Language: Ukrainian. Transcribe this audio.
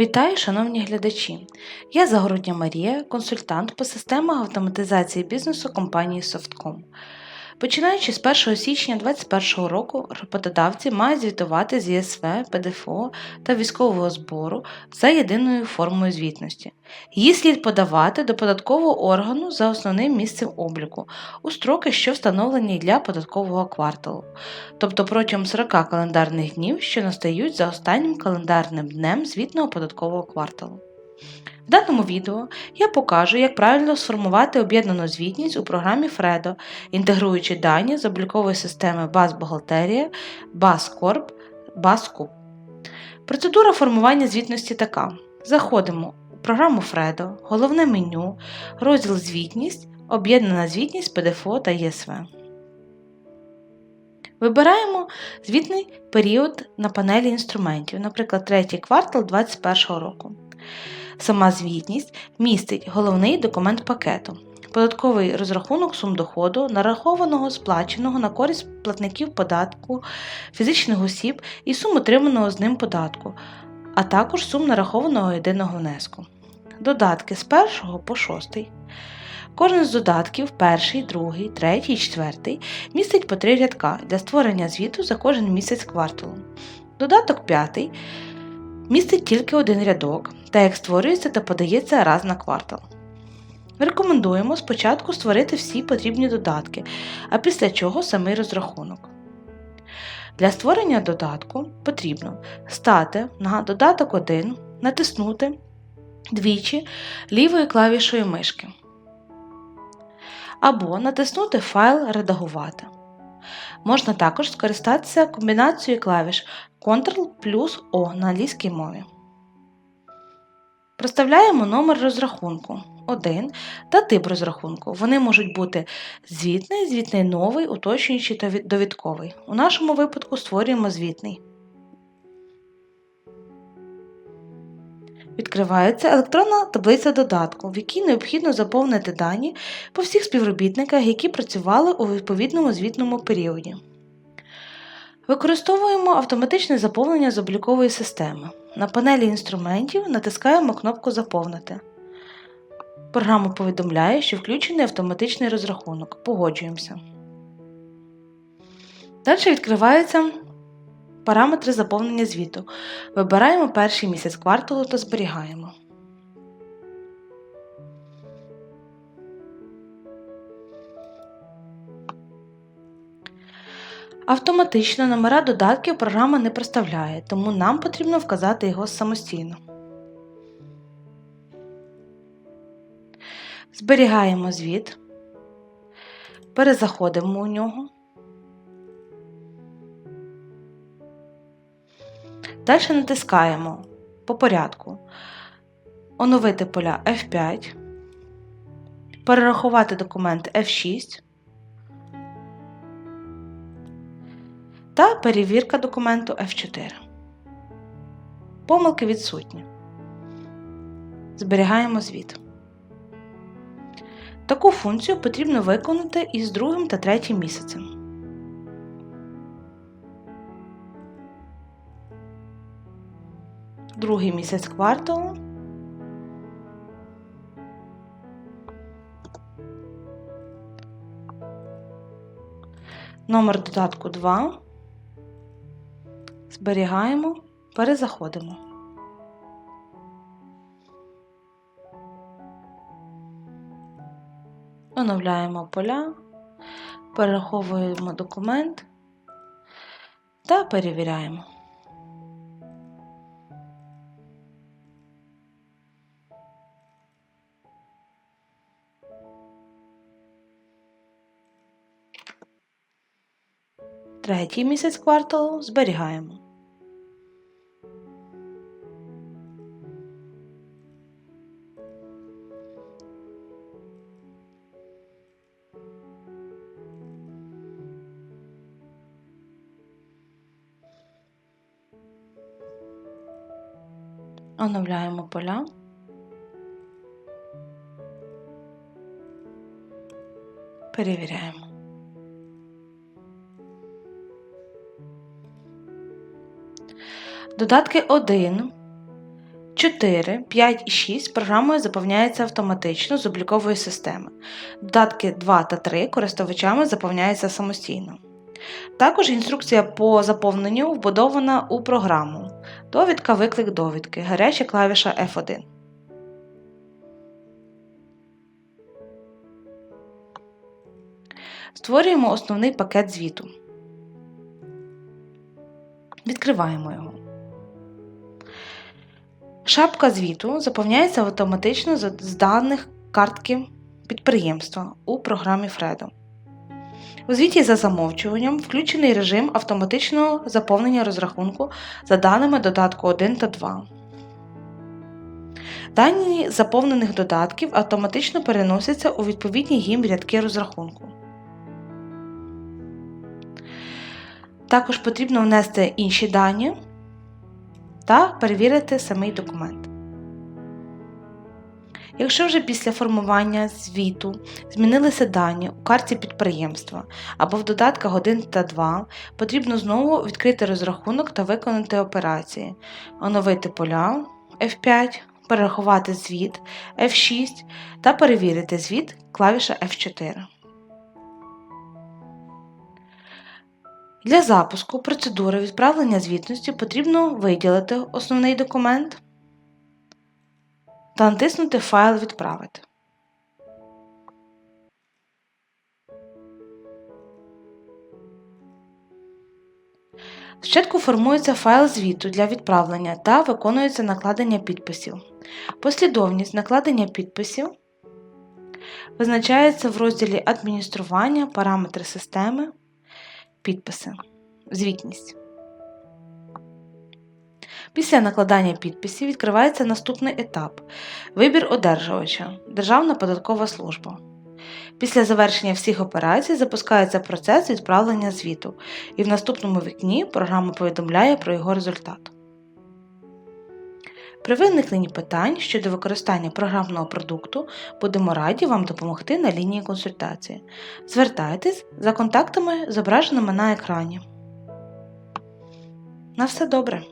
Вітаю, шановні глядачі! Я Загородня Марія, консультант по системах автоматизації бізнесу компанії Softcom. Починаючи з 1 січня 2021 року, роботодавці мають звітувати з ЄСВ, ПДФО та військового збору за єдиною формою звітності. Її слід подавати до податкового органу за основним місцем обліку у строки, що встановлені для податкового кварталу, тобто протягом 40 календарних днів, що настають за останнім календарним днем звітного податкового кварталу. В даному відео я покажу, як правильно сформувати об'єднану звітність у програмі Fredo, інтегруючи дані з облікової системи баз бухгалтерія, баз Корп, баз Куб. Процедура формування звітності така: заходимо у програму Fredo, головне меню, розділ Звітність, об'єднана звітність ПДФО та ЄСВ. Вибираємо звітний період на панелі інструментів, наприклад, третій квартал 2021 року. Сама звітність містить головний документ пакету, податковий розрахунок сум доходу, нарахованого сплаченого на користь платників податку, фізичних осіб і сум отриманого з ним податку, а також сум нарахованого єдиного внеску. Додатки з 1 по 6. Кожен з додатків, перший, другий, третій, четвертий, містить по три рядка для створення звіту за кожен місяць кварталу. Додаток п'ятий містить тільки один рядок, та як створюється та подається раз на квартал. Рекомендуємо спочатку створити всі потрібні додатки, а після чого самий розрахунок. Для створення додатку потрібно стати на додаток 1, натиснути двічі лівою клавішою мишки. Або натиснути Файл Редагувати. Можна також скористатися комбінацією клавіш Ctrl плюс O на англійській мові. Проставляємо номер розрахунку 1 та тип розрахунку. Вони можуть бути звітний, звітний новий, уточнюючий та довідковий. У нашому випадку створюємо звітний. Відкривається електронна таблиця додатку, в якій необхідно заповнити дані по всіх співробітниках, які працювали у відповідному звітному періоді. Використовуємо автоматичне заповнення з облікової системи. На панелі інструментів натискаємо кнопку Заповнити. Програма повідомляє, що включений автоматичний розрахунок. Погоджуємося. Далі відкриваються параметри заповнення звіту. Вибираємо перший місяць кварталу та зберігаємо. Автоматично номера додатків програма не проставляє, тому нам потрібно вказати його самостійно. Зберігаємо звіт, перезаходимо у нього. Далі натискаємо по порядку оновити поля F5, перерахувати документ F6. Та перевірка документу F4. Помилки відсутні. Зберігаємо звіт. Таку функцію потрібно виконати із другим та третім місяцем. Другий місяць кварталу. Номер додатку 2. Зберігаємо, перезаходимо. Оновляємо поля, перераховуємо документ та перевіряємо. Третій місяць кварталу зберігаємо. Оновляємо поля. Перевіряємо. Додатки 1, 4, 5 і 6 програмою заповняється автоматично з облікової системи. Додатки 2 та 3 користувачами заповняються самостійно. Також інструкція по заповненню вбудована у програму. Довідка, виклик довідки, гаряча клавіша F1. Створюємо основний пакет звіту. Відкриваємо його. Шапка звіту заповняється автоматично з даних картки підприємства у програмі Fredo. У звіті за замовчуванням включений режим автоматичного заповнення розрахунку за даними додатку 1 та 2. Дані заповнених додатків автоматично переносяться у відповідні їм рядки розрахунку. Також потрібно внести інші дані та перевірити самий документ. Якщо вже після формування звіту змінилися дані у карті підприємства або в додатках 1 та 2, потрібно знову відкрити розрахунок та виконати операції, оновити поля F5, перерахувати звіт F6 та перевірити звіт клавіша F4. Для запуску процедури відправлення звітності потрібно виділити основний документ та натиснути Файл Відправити. Спочатку формується файл звіту для відправлення та виконується накладення підписів. Послідовність накладення підписів визначається в розділі Адміністрування, параметри системи, підписи, звітність. Після накладання підписів відкривається наступний етап вибір одержувача Державна податкова служба. Після завершення всіх операцій запускається процес відправлення звіту, і в наступному вікні програма повідомляє про його результат. При виникненні питань щодо використання програмного продукту будемо раді вам допомогти на лінії консультації. Звертайтесь за контактами, зображеними на екрані. На все добре!